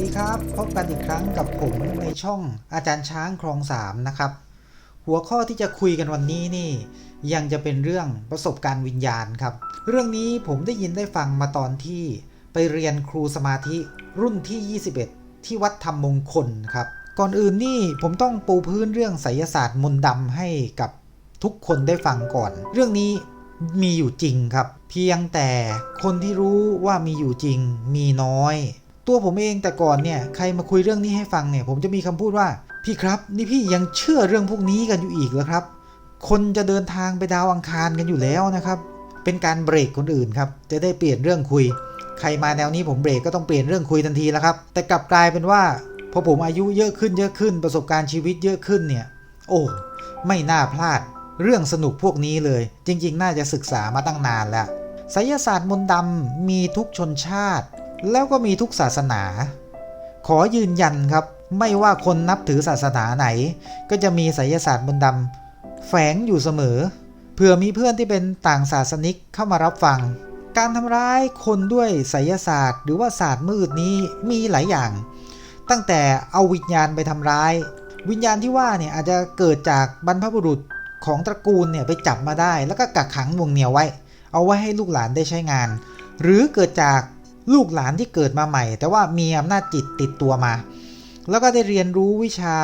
ดีครับ พบกันอีกครั้งกับผมในช่องอาจารย์ช้างคลองสามนะครับ หัวข้อที่จะคุยกันวันนี้นี่ ยังจะเป็นเรื่องประสบการณ์วิญญาณครับ เรื่องนี้ผมได้ยินได้ฟังมาตอนที่ไปเรียนครูสมาธิรุ่นที่ 21 ที่วัดธรรมมงคลครับ ก่อนอื่นนี่ผมต้องปูพื้นเรื่องไสยศาสตร์มนต์ดำให้กับทุกคนได้ฟังก่อน เรื่องนี้มีอยู่จริงครับ เพียงแต่คนที่รู้ว่ามีอยู่จริงมีน้อย ตัวผมเองแต่ก่อนเนี่ยใครมาคุยเรื่องนี้ให้ฟังเนี่ย ผมจะมีคำพูดว่าพี่ครับนี่พี่ยังเชื่อเรื่องพวกนี้กันอยู่อีกเหรอครับ คนจะเดินทางไปดาวอังคารกันอยู่แล้วนะครับ เป็นการเบรกคนอื่นครับจะได้เปลี่ยนเรื่องคุย ใครมาแนวนี้ผมเบรกก็ต้องเปลี่ยนเรื่องคุยทันทีแล้วครับ แต่กลับกลายเป็นว่าพอผมอายุเยอะขึ้นเยอะขึ้นประสบการณ์ชีวิตเยอะขึ้นเนี่ย โอ้ไม่น่าพลาดเรื่องสนุกพวกนี้เลย จริง ๆ น่าจะศึกษามาตั้งนานแล้วไสยศาสตร์มนต์ดำมีทุกชนชาติ แล้วก็มีทุกศาสนา ขอยืนยันครับ ไม่ว่าคนนับถือศาสนาไหน ก็จะมีไสยศาสตร์มนต์ดำแฝงอยู่เสมอ เผื่อมีเพื่อนที่เป็นต่างศาสนิกเข้ามารับฟัง การทำร้ายคนด้วยไสยศาสตร์ หรือว่าศาสตร์มืดนี้มีหลายอย่าง ตั้งแต่เอาวิญญาณไปทำร้าย วิญญาณที่ว่าเนี่ยอาจจะเกิดจากบรรพบุรุษของตระกูลเนี่ยไปจับมาได้ แล้วก็กักขังวงเหนียวไว้ เอาไว้ให้ลูกหลานได้ใช้งาน หรือเกิดจาก ลูกหลานที่เกิดมาใหม่ แต่ว่ามีอำนาจจิตติดตัวมา แล้วก็ได้เรียนรู้วิชา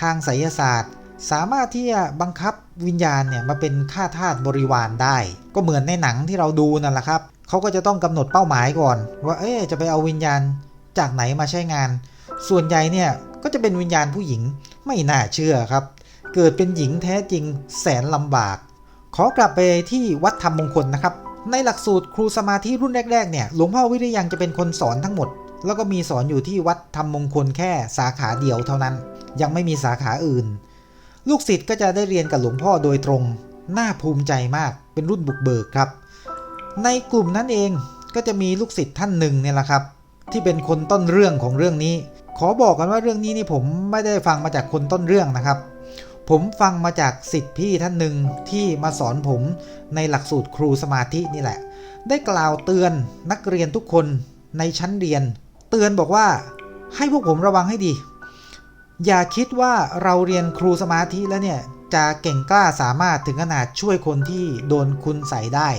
ทางไสยศาสตร์ สามารถที่จะบังคับวิญญาณเนี่ยมาเป็นข้าทาสบริวารได้ ก็เหมือนในหนังที่เราดูนั่นแหละครับเขาก็จะต้องกำหนดเป้าหมายก่อน ว่าเอ๊จะไปเอาวิญญาณจากไหนมาใช้งาน ส่วนใหญ่เนี่ยก็จะเป็นวิญญาณผู้หญิงไม่น่าเชื่อครับ เกิดเป็นหญิงแท้จริงแสนลำบาก ขอกลับไปที่วัดธรรมมงคลนะครับ ในหลักสูตรครูสมาธิรุ่นแรกๆเนี่ยหลวงพ่อวิริยังจะเป็นคนสอนทั้งหมด แล้วก็มีสอนอยู่ที่วัดธรรมมงคลแค่สาขาเดียวเท่านั้น ยังไม่มีสาขาอื่น ลูกศิษย์ก็จะได้เรียนกับหลวงพ่อโดยตรงน่าภูมิใจมากเป็นรุ่นบุกเบิกครับ ในกลุ่มนั้นเองก็จะมีลูกศิษย์ท่านหนึ่งเนี่ยแหละครับ ที่เป็นคนต้นเรื่องของเรื่องนี้ ขอบอกกันว่าเรื่องนี้นี่ผมไม่ได้ฟังมาจากคนต้นเรื่องนะครับ ผมฟังมาจากสิทธิพี่ท่านหนึ่งที่มาสอนผมในหลักสูตรครูสมาธินี่แหละ ได้กล่าวเตือนนักเรียนทุกคนในชั้นเรียน เตือนบอกว่าให้พวกผมระวังให้ดี อย่าคิดว่าเราเรียนครูสมาธิแล้วเนี่ยจะเก่งกล้าสามารถถึงขนาดช่วยคนที่โดนคุณใส่ได้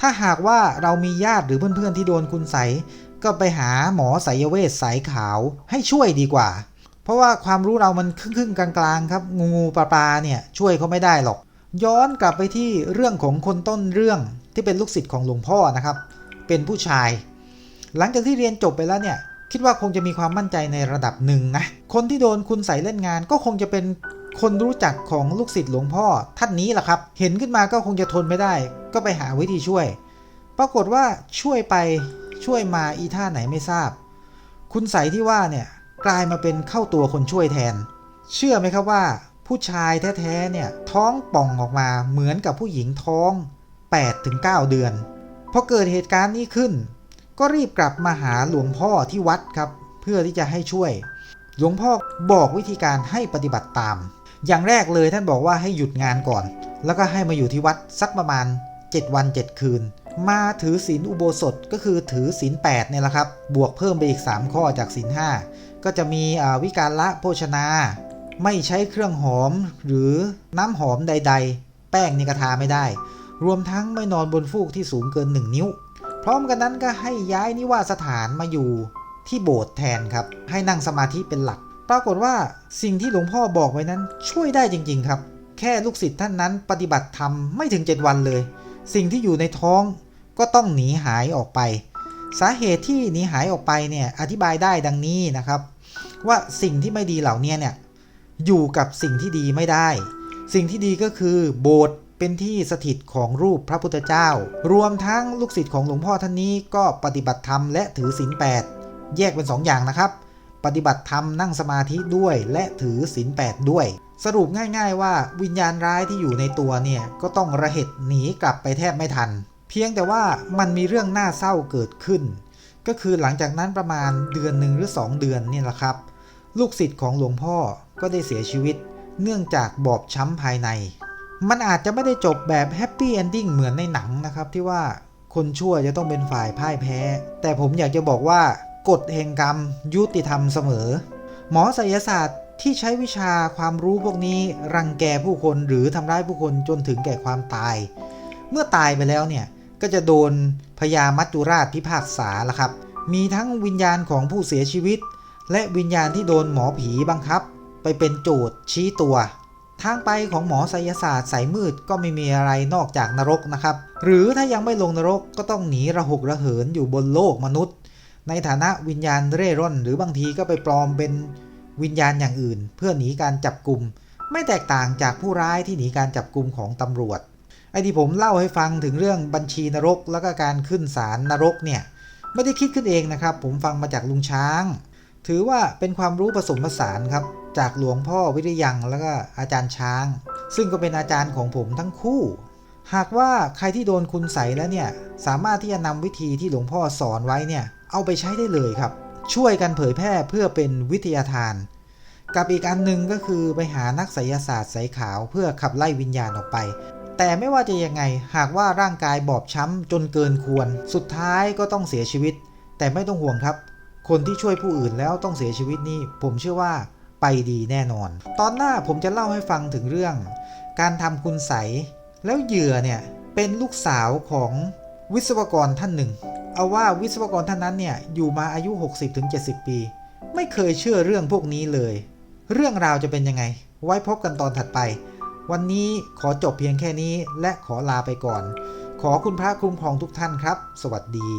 ถ้าหากว่าเรามีญาติหรือเพื่อนๆที่โดนคุณใส่ก็ไปหาหมอไสยเวชสายขาวให้ช่วยดีกว่า เพราะว่าความรู้เรามันครึ่งๆกลางๆครับงูงูปลาปลาเนี่ยช่วยเขาไม่ได้หรอก ย้อนกลับไปที่เรื่องของคนต้นเรื่องที่เป็นลูกศิษย์ของหลวงพ่อนะครับ เป็นผู้ชาย หลังจากที่เรียนจบไปแล้วเนี่ยคิดว่าคงจะมีความมั่นใจในระดับหนึ่งนะคนที่โดนคุณใส่เล่นงานก็คงจะเป็นคนรู้จักของลูกศิษย์หลวงพ่อท่านนี้แหละครับ เห็นขึ้นมาก็คงจะทนไม่ได้ ก็ไปหาวิธีช่วย ปรากฏว่าช่วยไปช่วยมาอีท่าไหนไม่ทราบ คุณใสที่ว่าเนี่ย กลายมาเป็นเข้าตัวคนช่วยแทน เชื่อไหมครับว่า ผู้ชายแท้ๆเนี่ยท้องป่องออกมาเหมือนกับผู้หญิงท้อง 8-9 เดือนพอเกิดเหตุการณ์นี้ขึ้น ก็รีบกลับมาหาหลวงพ่อที่วัดครับ เพื่อที่จะให้ช่วย หลวงพ่อบอกวิธีการให้ปฏิบัติตาม อย่างแรกเลยท่านบอกว่าให้หยุดงานก่อน แล้วก็ให้มาอยู่ที่วัดสักประมาณ 7 วัน 7 คืน มาถือศีลอุโบสถก็คือถือศีล8เนี่ยแหละครับ บวกเพิ่มไปอีก 3 ข้อจากศีล5 ก็จะมีวิการละโภชนา ไม่ใช้เครื่องหอมหรือน้ำหอมใด ๆ แป้งนี่กระทาไม่ได้ รวมทั้งไม่นอนบนฟูกที่สูงเกิน 1 นิ้ว พร้อมกันนั้นก็ให้ย้ายนิวาสถานมาอยู่ที่โบสถ์แทนครับ ให้นั่งสมาธิเป็นหลัก ปรากฏว่าสิ่งที่หลวงพ่อบอกไว้นั้นช่วยได้จริง ๆ ครับ แค่ลูกศิษย์ท่านนั้นปฏิบัติธรรมไม่ถึง 7 วันเลย สิ่งที่อยู่ในท้องก็ต้องหนีหายออกไป สาเหตุที่หนีหายออกไปเนี่ยอธิบายได้ดังนี้นะครับ ว่าสิ่งที่ไม่ดีเหล่านี้เนี่ยอยู่กับสิ่งที่ดีไม่ได้ สิ่งที่ดีก็คือโบสถ์เป็นที่สถิตของรูปพระพุทธเจ้า รวมทั้งลูกศิษย์ของหลวงพ่อท่านนี้ก็ปฏิบัติธรรมและถือศีลแปดแยกเป็น2ออย่างนะครับ ปฏิบัติธรรมนั่งสมาธิด้วยและถือศีลแปดด้วย สรุปง่าย ๆ ว่าวิญญาณร้ายที่อยู่ในตัวเนี่ยก็ต้องระเหตุหนีกลับไปแทบไม่ทัน เพียงแต่ว่ามันมีเรื่องน่าเศร้าเกิดขึ้น ก็คือหลังจากนั้นประมาณเดือนหนึ่งหรือ 2 เดือนนี่แหละครับ ลูกศิษย์ของหลวงพ่อก็ได้เสียชีวิต เนื่องจากบอบช้ำภายใน มันอาจจะไม่ได้จบแบบแฮปปี้เอนดิ้งเหมือนในหนังนะครับ ที่ว่าคนชั่วจะต้องเป็นฝ่ายพ่ายแพ้ แต่ผมอยากจะบอกว่ากฎแห่งกรรมยุติธรรมเสมอ หมอไสยศาสตร์ที่ใช้วิชาความรู้พวกนี้รังแกผู้คนหรือทำร้ายผู้คนจนถึงแก่ความตาย เมื่อตายไปแล้วเนี่ย ก็จะโดนพญามัจจุราชพิพากษาละครับ มีทั้งวิญญาณของผู้เสียชีวิต และวิญญาณที่โดนหมอผีบังคับ ไปเป็นโจทย์ชี้ตัว ทางไปของหมอไสยศาสตร์สายมืดก็ไม่มีอะไรนอกจากนรกนะครับ หรือถ้ายังไม่ลงนรกก็ต้องหนีระหกระเหินอยู่บนโลกมนุษย์ ในฐานะวิญญาณเร่ร่อน หรือบางทีก็ไปปลอมเป็นวิญญาณอย่างอื่น เพื่อหนีการจับกลุ่มไม่แตกต่างจากผู้ร้ายที่หนีการจับกลุ่มของตำรวจ ไอ้ที่ผมเล่าให้ฟังถึงเรื่องบัญชีนรก แล้วก็การขึ้นศาลนรกเนี่ยไม่ได้คิดขึ้นเองนะครับ ผมฟังมาจากลุงช้าง ถือว่าเป็นความรู้ผสมผสานครับ จากหลวงพ่อวิริยังแล้วก็อาจารย์ช้าง ซึ่งก็เป็นอาจารย์ของผมทั้งคู่ หากว่าใครที่โดนคุณใสแล้วเนี่ยสามารถที่จะนำวิธีที่หลวงพ่อสอนไว้เนี่ยเอาไปใช้ได้เลยครับ ช่วยกันเผยแพร่เพื่อเป็นวิทยาทาน กับอีกอันหนึ่งก็คือไปหานักไสยศาสตร์สายขาวเพื่อขับไล่วิญญาณออกไป แต่ไม่ว่าจะยังไงหากว่าร่างกายบอบช้ำจนเกินควร สุดท้ายก็ต้องเสียชีวิต แต่ไม่ต้องห่วงครับ คนที่ช่วยผู้อื่นแล้วต้องเสียชีวิตนี่ผมเชื่อว่าไปดีแน่นอน ตอนหน้าผมจะเล่าให้ฟังถึงเรื่อง การทำคุณใสแล้วเหยื่อเนี่ยเป็นลูกสาวของวิศวกรท่านหนึ่ง เอาว่าวิศวกรท่านนั้นเนี่ยอยู่มาอายุ 60-70 ปี ไม่เคยเชื่อเรื่องพวกนี้เลย เรื่องราวจะเป็นยังไง ไว้พบกันตอนถัดไป วันนี้ขอจบเพียงแค่นี้และขอลาไปก่อน ขอคุณพระคุ้มครองทุกท่านครับ สวัสดี